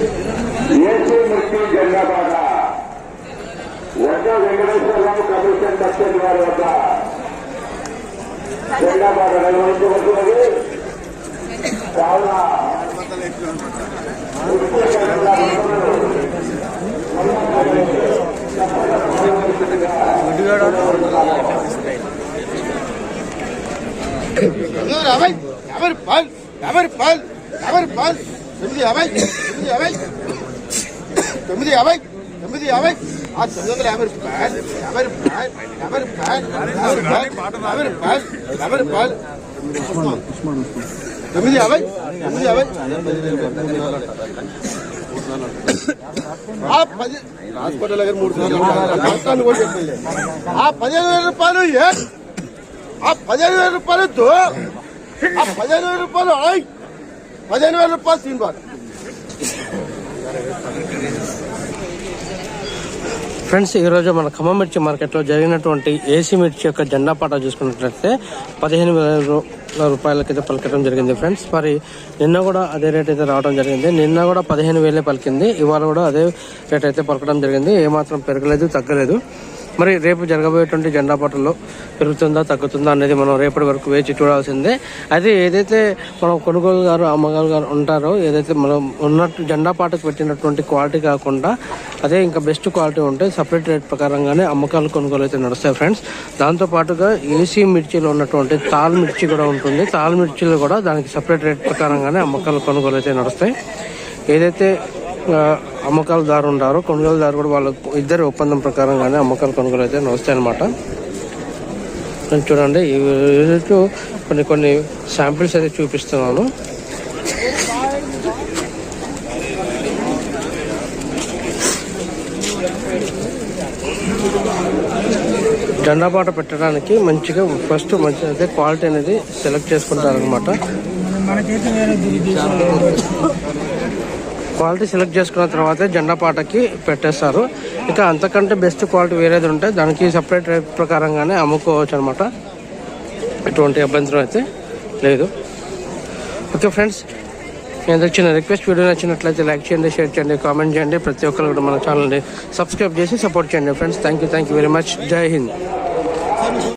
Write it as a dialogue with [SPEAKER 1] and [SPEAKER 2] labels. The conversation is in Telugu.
[SPEAKER 1] ఏసీ ముక్తి జెండాబాట వద్ద వెంకటేశ్వరరావు కమిషన్ దర్శన్ గారి వద్ద జెండాబాట నిర్వహించబడుతున్నది కావున ఎవరి జెండాబాటను
[SPEAKER 2] ఎవరి యాభై ఎవరి యాభై రూపాయలు యాభై తొమ్మిది యాభై తొమ్మిది యాభై తొమ్మిది యాభై తొమ్మిది యాభై ఆ తొమ్మిది వందల యాభై రూపాయలు యాభై రూపాయలు యాభై రూపాయలు యాభై రూపాయలు యాభై రూపాయలు యాభై రూపాయలు తొమ్మిది యాభై తొమ్మిది యాభై ఆ పది హాస్పిటల్ దగ్గర మూడు సార్లు డాక్టర్ని కూడా చెప్పలే ఆ పదిహేను వేల రూపాయలు ఏ ఆ పదిహేను వేల రూపాయలు దో ఆ పదిహేను వేల రూపాయలు ఆయ్ పదిహేను వేల రూపాయలు తినబారు
[SPEAKER 3] ఫ్రెండ్స్ ఈరోజు మన ఖమ్మం మిర్చి మార్కెట్లో జరిగినటువంటి ఏసీ మిర్చి యొక్క జెండా పాట చూసుకున్నట్లయితే పదిహేను వేల రూపాయలకైతే పలకడం జరిగింది ఫ్రెండ్స్. మరి నిన్న కూడా అదే రేట్ అయితే రావడం జరిగింది. నిన్న కూడా పదిహేను వేలే పలికింది. ఇవాళ కూడా అదే రేట్ అయితే పలకడం జరిగింది. ఏమాత్రం పెరగలేదు తగ్గలేదు. మరి రేపు జరగబోయేటువంటి జెండా పట్టలో పెరుగుతుందా తగ్గుతుందా అనేది మనం రేపటి వరకు వేచి చూడాల్సిందే. అయితే ఏదైతే మనం కొనుగోలు గారు అమ్మగారు గారు ఉంటారో ఏదైతే మనం ఉన్నట్టు జెండా పాటకు పెట్టినటువంటి క్వాలిటీ కాకుండా అదే ఇంకా బెస్ట్ క్వాలిటీ ఉంటే సపరేట్ రేట్ ప్రకారంగానే అమ్మకాలు కొనుగోలు అయితే నడుస్తాయి ఫ్రెండ్స్. దాంతో పాటుగా ఏసీ మిర్చిలో ఉన్నటువంటి తాల్ మిర్చి కూడా ఉంటుంది. తాల్ మిర్చిలో కూడా దానికి సపరేట్ రేట్ ప్రకారంగానే అమ్మకాలు కొనుగోలు అయితే నడుస్తాయి. ఏదైతే అమ్మకాలదారు ఉన్నారు కొనుగోలుదారు కూడా వాళ్ళ ఇద్దరి ఒప్పందం ప్రకారంగానే అమ్మకాలు కొనుగోలు అయితే నడుస్తాయి అనమాట చూడండి ఈరోజు కొన్ని కొన్ని శాంపిల్స్ అయితే చూపిస్తున్నాను. జెండా పాట పెట్టడానికి మంచిగా ఫస్ట్ మంచి అయితే క్వాలిటీ అనేది సెలెక్ట్ చేసుకుంటారనమాట క్వాలిటీ సెలెక్ట్ చేసుకున్న తర్వాత జెండా పాటకి పెట్టేస్తారు. ఇక అంతకంటే బెస్ట్ క్వాలిటీ వేరేది ఉంటే దానికి సపరేట్ రేట్ ప్రకారంగానే అమ్ముకోవచ్చు అనమాట ఎటువంటి అభ్యంతరం అయితే లేదు. ఓకే ఫ్రెండ్స్ నేను వచ్చిన రిక్వెస్ట్ వీడియో నచ్చినట్లయితే లైక్ చేయండి షేర్ చేయండి కామెంట్ చేయండి. ప్రతి ఒక్కరు కూడా మన ఛానల్ని సబ్స్క్రైబ్ చేసి సపోర్ట్ చేయండి. Friends thank you thank you very much జై హింద్.